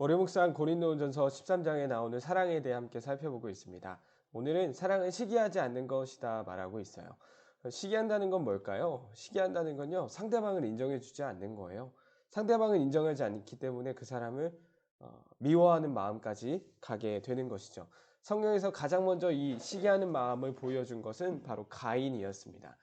월요묵상 고린도전서 13장에 나오는 사랑에 대해 함께 살펴보고 있습니다. 오늘은 사랑은 시기하지 않는 것이다 말하고 있어요. 시기한다는 건 뭘까요? 시기한다는 건요, 상대방을 인정해주지 않는 거예요. 상대방을 인정하지 않기 때문에 그 사람을 어, 미워하는 마음까지 가게 되는 것이죠. 성경에서 가장 먼저 이 시기하는 마음을 보여준 것은 바로 가인이었습니다.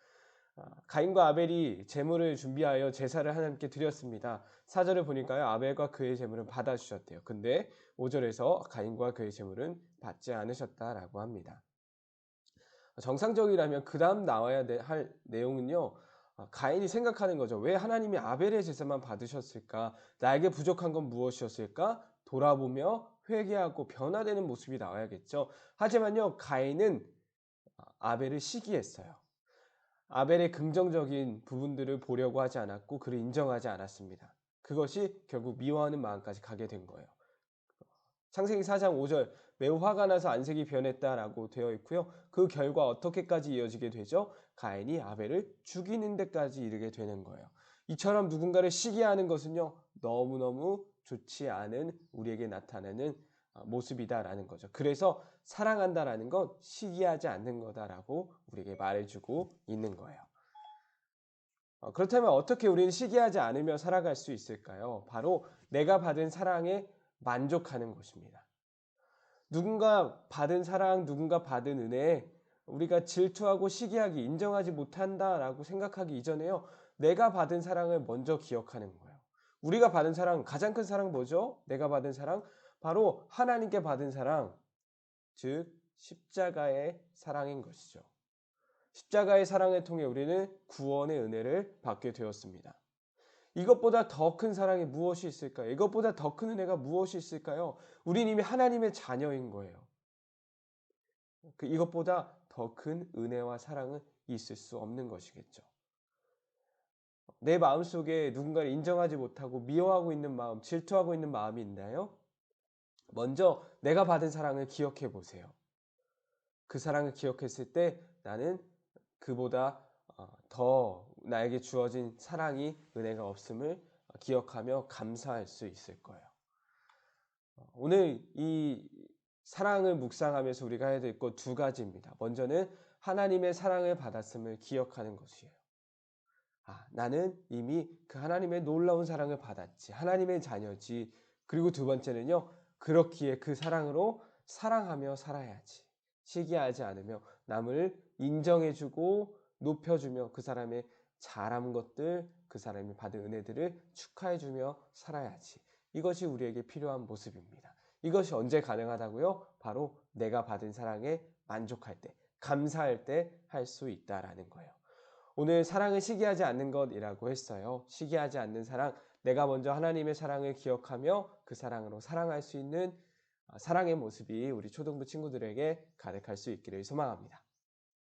아, 가인과 아벨이 제물을 준비하여 제사를 하나님께 드렸습니다. 사절을 보니까요. 아벨과 그의 제물은 받아 주셨대요. 근데 5절에서 가인과 그의 제물은 받지 않으셨다라고 합니다. 정상적이라면 그 다음 나와야 할 내용은요. 아, 가인이 생각하는 거죠. 왜 하나님이 아벨의 제사만 받으셨을까? 나에게 부족한 건 무엇이었을까? 돌아보며 회개하고 변화되는 모습이 나와야겠죠. 하지만요. 가인은 아벨을 시기했어요. 아벨의 긍정적인 부분들을 보려고 하지 않았고 그를 인정하지 않았습니다. 그것이 결국 미워하는 마음까지 가게 된 거예요. 창세기 4장 5절 매우 화가 나서 안색이 변했다라고 되어 있고요. 그 결과 어떻게까지 이어지게 되죠? 가인이 아벨을 죽이는 데까지 이르게 되는 거예요. 이처럼 누군가를 시기하는 것은요. 너무너무 좋지 않은 우리에게 나타나는 어, 모습이다라는 거죠. 그래서 사랑한다라는 건 시기하지 않는 거다라고 우리에게 말해주고 있는 거예요. 어, 그렇다면 어떻게 우리는 시기하지 않으며 살아갈 수 있을까요? 바로 내가 받은 사랑에 만족하는 것입니다. 누군가 받은 사랑, 누군가 받은 은혜에 우리가 질투하고 시기하기, 인정하지 못한다라고 생각하기 이전에요. 내가 받은 사랑을 먼저 기억하는 거예요. 우리가 받은 사랑, 가장 큰 사랑 뭐죠? 내가 받은 사랑, 바로 하나님께 받은 사랑, 즉 십자가의 사랑인 것이죠. 십자가의 사랑을 통해 우리는 구원의 은혜를 받게 되었습니다. 이것보다 더 큰 사랑이 무엇이 있을까요? 이것보다 더 큰 은혜가 무엇이 있을까요? 우리는 이미 하나님의 자녀인 거예요. 그 이것보다 더 큰 은혜와 사랑은 있을 수 없는 것이겠죠. 내 마음속에 누군가를 인정하지 못하고 미워하고 있는 마음, 질투하고 있는 마음이 있나요? 먼저 내가 받은 사랑을 기억해 보세요. 그 사랑을 기억했을 때 나는 그보다 어, 더 나에게 주어진 사랑이 은혜가 없음을 기억하며 감사할 수 있을 거예요. 어, 오늘 이 사랑을 묵상하면서 우리가 해야 될 것 두 가지입니다. 먼저는 하나님의 사랑을 받았음을 기억하는 것이에요. 아, 나는 이미 그 하나님의 놀라운 사랑을 받았지. 하나님의 자녀지. 그리고 두 번째는요, 그렇기에 그 사랑으로 사랑하며 살아야지. 시기하지 않으며 남을 인정해주고 높여주며 그 사람의 잘한 것들, 그 사람이 받은 은혜들을 축하해주며 살아야지. 이것이 우리에게 필요한 모습입니다. 이것이 언제 가능하다고요? 바로 내가 받은 사랑에 만족할 때, 감사할 때 할 수 있다라는 거예요. 오늘 사랑을 시기하지 않는 것이라고 했어요. 시기하지 않는 사랑, 내가 먼저 하나님의 사랑을 기억하며 그 사랑으로 사랑할 수 있는 아, 사랑의 모습이 우리 초등부 친구들에게 가득할 수 있기를 소망합니다.